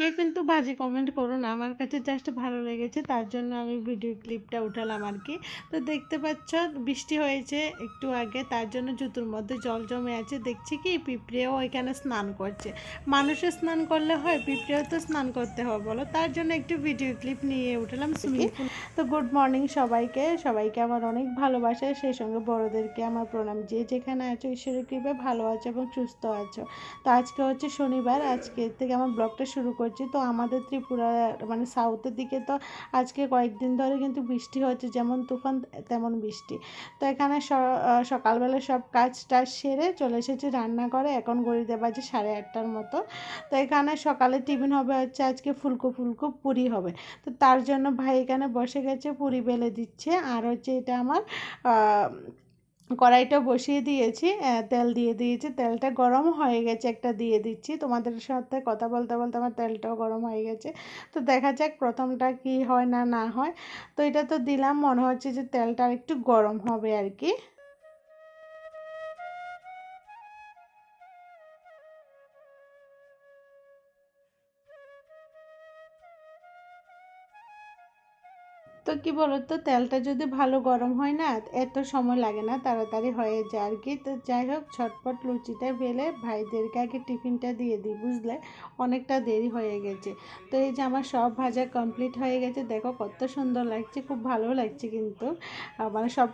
কেউ কিন্তু বাজে কমেন্ট করো না। আমার কাছে জাস্ট ভালো লেগেছে, তার জন্য আমি ভিডিও ক্লিপটা উঠালাম আর কি তো দেখতে পাচ্ছ, বৃষ্টি হয়েছে একটু আগে, তার জন্য জুতোর মধ্যে জল জমে আছে। দেখছি কি, পিঁপড়েও এখানে স্নান করছে। মানুষে স্নান করলে হয়, পিঁপড়েও তো স্নান করতে হবে বলো? তার জন্য একটু ভিডিও ক্লিপ নিয়ে উঠালাম সুইমিং তো গুড মর্নিং সবাইকে। সবাইকে আমার অনেক ভালোবাসা। সেই সঙ্গে বড়োদেরকে আমার প্রণাম। যে যেখানে আছো, ঈশ্বরের কৃপে ভালো আছো এবং সুস্থ আছো। তো আজকে হচ্ছে শনিবার। আজকে থেকে আমার ব্লগটা শুরু করছি। তো আমাদের ত্রিপুরা মানে সাউথের দিকে তো আজকে কয়েকদিন ধরে কিন্তু বৃষ্টি হচ্ছে, যেমন তুফান তেমন বৃষ্টি। তো এখানে সকালবেলা সব কাজ টাজ সেরে চলে এসেছি রান্না করে এখন গড়িতে বাজে সাড়ে আটটার মতো। তো এখানে সকালে টিফিন হবে হচ্ছে আজকে ফুলকো ফুলকো পুরি হবে। তো তার জন্য ভাই এখানে বসে গেছে, পুরি বেলে দিচ্ছে, আর হচ্ছে এটা আমার কড়াইটা বসিয়ে দিয়েছি তেল দিয়ে দিয়েছি। তেলটা গরম হয়ে গেছে, একটা দিয়ে দিচ্ছি। তোমাদের সাথে কথা বলতে বলতে আমার তেলটাও গরম হয়ে গেছে। তো দেখা যাক প্রথমটা কি হয় না না হয়। তো এটা তো দিলাম, মনে হচ্ছে যে তেলটা একটু গরম হবে আর কি। তো কি বলতো, তেলটা যদি ভালো গরম হয় না, এত সময় লাগে না, তাড়াতাড়ি হয়ে যায় আর কি। তো যাই হোক ছটপট লুচিটা বেলে ভাইদেরকে আগে টিফিনটা দিয়ে দিই, বুঝলে? অনেকটা দেরি হয়ে গেছে। তো এই যে আমার সব ভাজা কমপ্লিট হয়ে গেছে, দেখো কত সুন্দর লাগছে, খুব ভালো লাগছে কিন্তু। মানে সব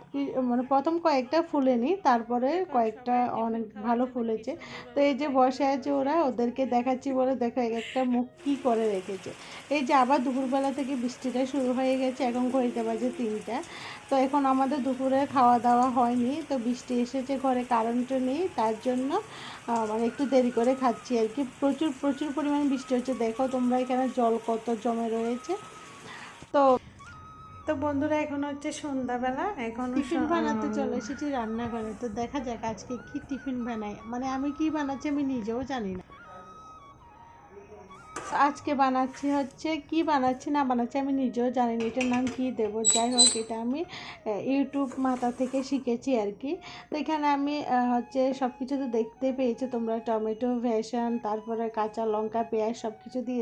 মানে প্রথম কয়েকটা ফুলেনি, তারপরে কয়েকটা অনেক ভালো ফুলেছে। তো এই যে বসে আছে ওরা, ওদেরকে দেখাচ্ছি বলে দেখো, এক একটা মুখ কী করে রেখেছে। এই যে আবার দুপুরবেলা থেকে বৃষ্টিটা শুরু হয়ে গেছে, এখন ঘড়িতে বাজে তিনটা। তো এখন আমাদের দুপুরে খাওয়া দাওয়া হয়নি তো বৃষ্টি এসেছে ঘরে কারেন্টও নেই তার জন্য মানে একটু দেরি করে খাচ্ছি আর কি। প্রচুর প্রচুর পরিমাণে বৃষ্টি হচ্ছে। দেখো তোমরা এখানে জল কত জমে রয়েছে। তো তো বন্ধুরা এখন হচ্ছে সন্ধ্যাবেলা এখন টিফিন বানাতে চলে এসেছি রান্নাঘরে। তো দেখা যাক আজকে কি টিফিন বানাই। মানে আমি কি বানাচ্ছি আমি নিজেও জানি না। আজকে বানাচ্ছি হচ্ছে, কি বানাচ্ছি না বানাচ্ছি আমি নিজেও জানি না এটার নাম কি দেব। যাই হোক, এটা আমি ইউটিউব মাথা থেকে শিখেছি আর কি। তো এখানে আমি হচ্ছে সব কিছু তো দেখতে পেয়েছি, তোমরা টমেটো ভেসন তারপরে কাঁচা লঙ্কা, পেঁয়াজ সব কিছু দিয়ে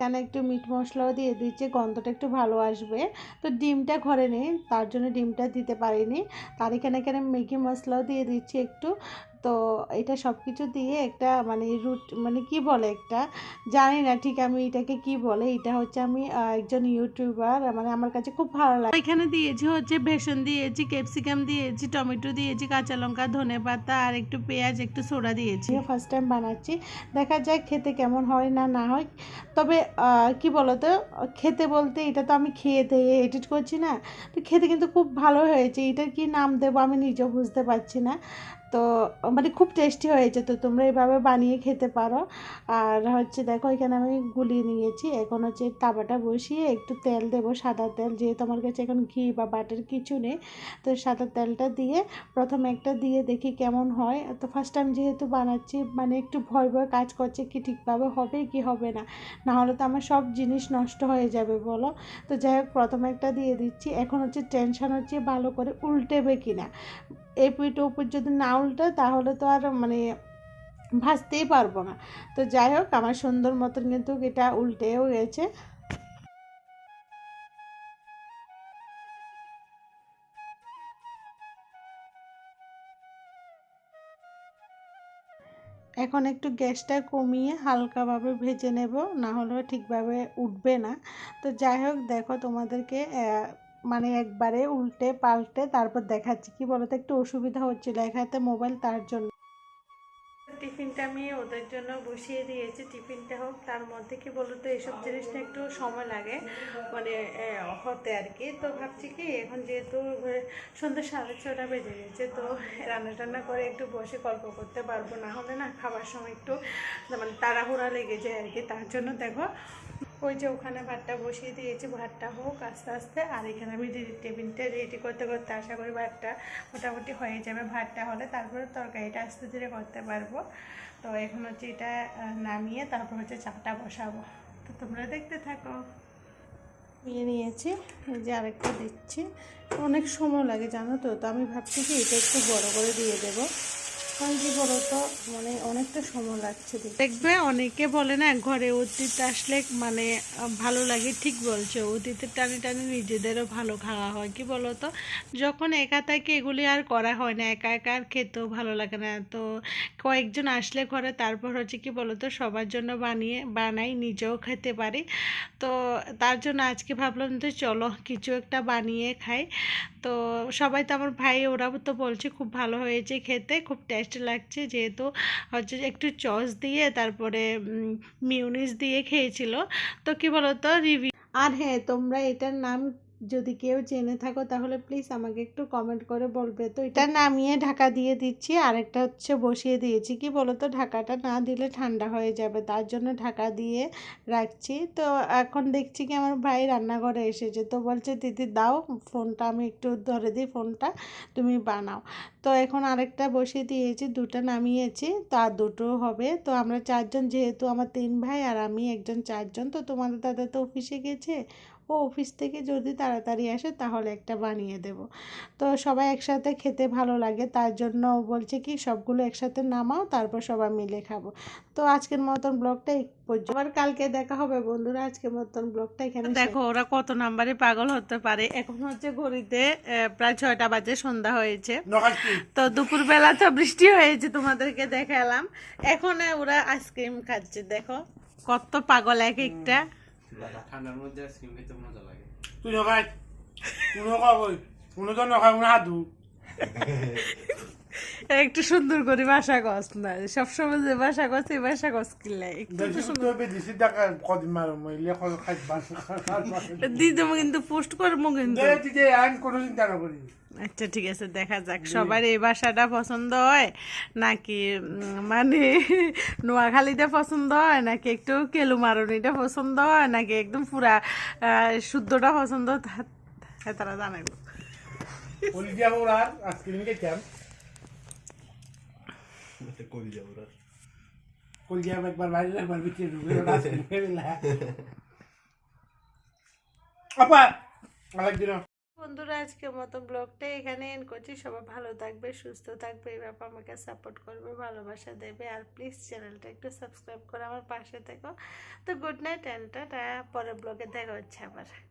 এখানে একটু মিট মশলাও দিয়ে দিচ্ছে, গন্ধটা একটু ভালো আসবে। তো ডিমটা ঘরে নেই, তার জন্য ডিমটা দিতে পারিনি। তার এখানে এখানে ম্যাগি মশলাও দিয়ে দিচ্ছি একটু। তো এটা সব কিছু দিয়ে একটা মানে রুট মানে কি বলে একটা, জানি না ঠিক আমি এটাকে কি বলে। এটা হচ্ছে আমি একজন ইউটিউবার মানে আমার কাছে খুব ভালো লাগে। এখানে দিয়েছি হচ্ছে বেসন দিয়েছি, ক্যাপসিকাম দিয়েছি, টমেটো দিয়েছি, কাঁচা লঙ্কা, ধনে পাতা, আর একটু পেঁয়াজ, একটু সোডা দিয়েছি। ফার্স্ট টাইম বানাচ্ছি। দেখা যাক খেতে কেমন হয় না না হয়। তবে কি বলতো? খেতে বলতে এটা তো আমি খেয়ে দিয়ে এডিট করছি না। তো খেতে কিন্তু খুব ভালো হয়েছে। এটার কি নাম দেবো আমি নিজে বুঝতে পারছি না। তো মানে খুব টেস্টি হয়েছে তো তোমরা এভাবে বানিয়ে খেতে পারো। আর হচ্ছে দেখো, এখানে আমি গুলিয়ে নিয়েছি। এখন হচ্ছে তাওয়াটা বসিয়ে একটু তেল দেবো, সাদা তেল। যেহেতু আমার কাছে এখন ঘি বা বাটার কিছু নেই, তো সাদা তেলটা দিয়ে প্রথমে একটা দিয়ে দেখি কেমন হয়। তো ফার্স্ট টাইম যেহেতু বানাচ্ছি মানে একটু ভয় ভয় কাজ করছে কি ঠিকভাবে হবে, কি হবে না। না হলে তো আমার সব জিনিস নষ্ট হয়ে যাবে, বলো? তো যাই হোক, প্রথমে একটা দিয়ে দিচ্ছি। এখন হচ্ছে টেনশন হচ্ছে ভালো করে উল্টেবে কি না এপিট ওপিট যদি না উল্টায় তাহলে তো আর মানে ভাজতেই পারব না। তো যাই হোক, আমার সুন্দর মতন কিন্তু এটা উল্টেও গেছে। এখন একটু গ্যাসটা কমিয়ে হালকাভাবে ভেজে নেব, না হলে ঠিকভাবে উঠবে না। তো যাই হোক, দেখো তোমাদেরকে মানে একবারে উল্টে পাল্টে তারপর দেখাচ্ছি। কি বলতো, একটু অসুবিধা হচ্ছিল এক হাতে মোবাইল তার জন্য। টিফিনটা আমি ওদের জন্য বসিয়ে দিয়েছি। টিফিনটা হোক, তার মধ্যে কি বলতো এইসব জিনিসটা একটু সময় লাগে মানে হতে আর কি। তো ভাবছি কি, এখন যেহেতু সন্ধ্যা সাড়ে ছটা বেজে গেছে, তো রান্না টান্না করে একটু বসে গল্প করতে পারব। না হলে না, খাবার সময় একটু মানে তাড়াহুড়া লেগে যায় আর কি। তার জন্য দেখো ওই যে ওখানে ভাতটা বসিয়ে দিয়েছি, ভাতটা হোক, আস্তে আস্তে। আর এখানে আমি টেবিলটা রেডি করতে করতে আশা করি ভাতটা মোটামুটি হয়ে যাবে। ভাতটা হলে তারপরে তরকারিটা আস্তে ধীরে করতে পারব। তো এখন হচ্ছে এটা নামিয়ে তারপর হচ্ছে চাটা বসাবো। তো তোমরা দেখতে থাকো। নিয়ে নিয়েছি, এই যে আরেকটা দিচ্ছি। অনেক সময় লাগে, জানো তো? তো আমি ভাবছি কি, এটা একটু বড় করে দিয়ে দেবো। কারণ কি বলতো মানে অনেকটা সময় লাগছে দেখবে, অনেকে বলে না, ঘরে অতীত আসলে মানে ভালো লাগে, ঠিক বলছো। অতীতের টানে টানে নিজেদেরও ভালো খাওয়া হয়, কি বলতো যখন একা থাকে এগুলি আর করা হয় না, একা একা আর খেতেও ভালো লাগে না। তো কয়েকজন আসলে ঘরে, তারপর হচ্ছে কি বলতো সবার জন্য বানিয়ে, বানাই, নিজেও খেতে পারি। তো তার জন্য আজকে ভাবলাম যে চলো, কিছু একটা বানিয়ে খাই। তো সবাই তো আমার ভাই ওরা তো বলছে খুব ভালো হয়েছে খেতে, খুব টেস্ট লাগছে। যেহেতু হচ্ছে একটু চস দিয়ে, তারপরে মিউনিস দিয়ে খেয়েছিল। তো কি বলতো? রিভিউ আর হ্যাঁ তোমরা এটার নাম যদি কেউ জেনে থাকো তাহলে প্লিজ আমাকে একটু কমেন্ট করে বলবে। তো এটা নামিয়ে ঢাকা দিয়ে দিচ্ছি, আরেকটা হচ্ছে বসিয়ে দিয়েছি। কি বলো তো ঢাকাটা না দিলে ঠান্ডা হয়ে যাবে, তার জন্য ঢাকা দিয়ে রাখছি। তো এখন দেখছি কি আমার ভাই রান্নাঘরে এসেছে, তো বলছে, দিদি, দাও ফোনটা, আমি একটু ধরে দিই ফোনটা, তুমি বানাও। তো এখন আরেকটা বসিয়ে দিয়েছি, দুটো নামিয়েছি, তো দুটো হবে। তো আমরা চারজন, যেহেতু আমার তিন ভাই আর আমি একজন চারজন, তো তোমাদের দাদা তো অফিসে গেছে, ও অফিস থেকে যদি তাড়াতাড়ি আসে তাহলে একটা বানিয়ে দেব। তো সবাই একসাথে খেতে ভালো লাগে, তার জন্য বলছে কি, সবগুলো একসাথে নামাও, তারপর সবাই মিলে খাব। তো আজকের মতন ব্লগটা পর্যন্ত। আবার কালকে দেখা হবে বন্ধুরা আজকের মতন ব্লগটা এখানে দেখো ওরা কত নাম্বারে পাগল হতে পারে। এখন হচ্ছে ঘড়িতে প্রায় ছয়টা বাজে সন্ধ্যা হয়েছে। তো দুপুরবেলা তো বৃষ্টি হয়েছে তোমাদেরকে দেখালাম। এখন ওরা আইসক্রিম খাচ্ছে দেখো। কত পাগল এক একটা। ঠান্ডার মধ্যে আইসক্রিম খেতে মজা লাগে। তুই নখাই তুই নখা কোনো তো নখাই কোনো হাত ধু একটু সুন্দর করে বাসা গছ না সবসময় যে বাসা গছ এই বাসা গছ কিনলে একটু সুন্দর কদিন মারো মইলে খাই দেবো কিন্তু পোস্ট করব কিন্তু। দে তুই কোনো চিন্তা না করি। আচ্ছা ঠিক আছে দেখা যাক। সবার এই বাসাটা পছন্দ হয়? নাকি মানে নোয়াখালীটা পছন্দ হয়? নাকি একটু কেলু মারুনিটা পছন্দ হয়? নাকি একদম পুরা শুদ্ধটা পছন্দ তারা জানাইব। বলি যাব কই যাব একবার বাইরে একবার ভিতরে ঢুকে আপা বন্ধুরা আজকের মতো ব্লগটা এখানে এন্ড করছি সবাই ভালো থাকবে সুস্থ থাকবে এই ব্যাপার আমাকে সাপোর্ট করবে ভালোবাসা দেবে আর প্লিজ চ্যানেলটা একটু সাবস্ক্রাইব করে আমার পাশে থেকো তো গুড নাইট অ্যান্ড পরের ব্লগে দেখা হচ্ছে আবার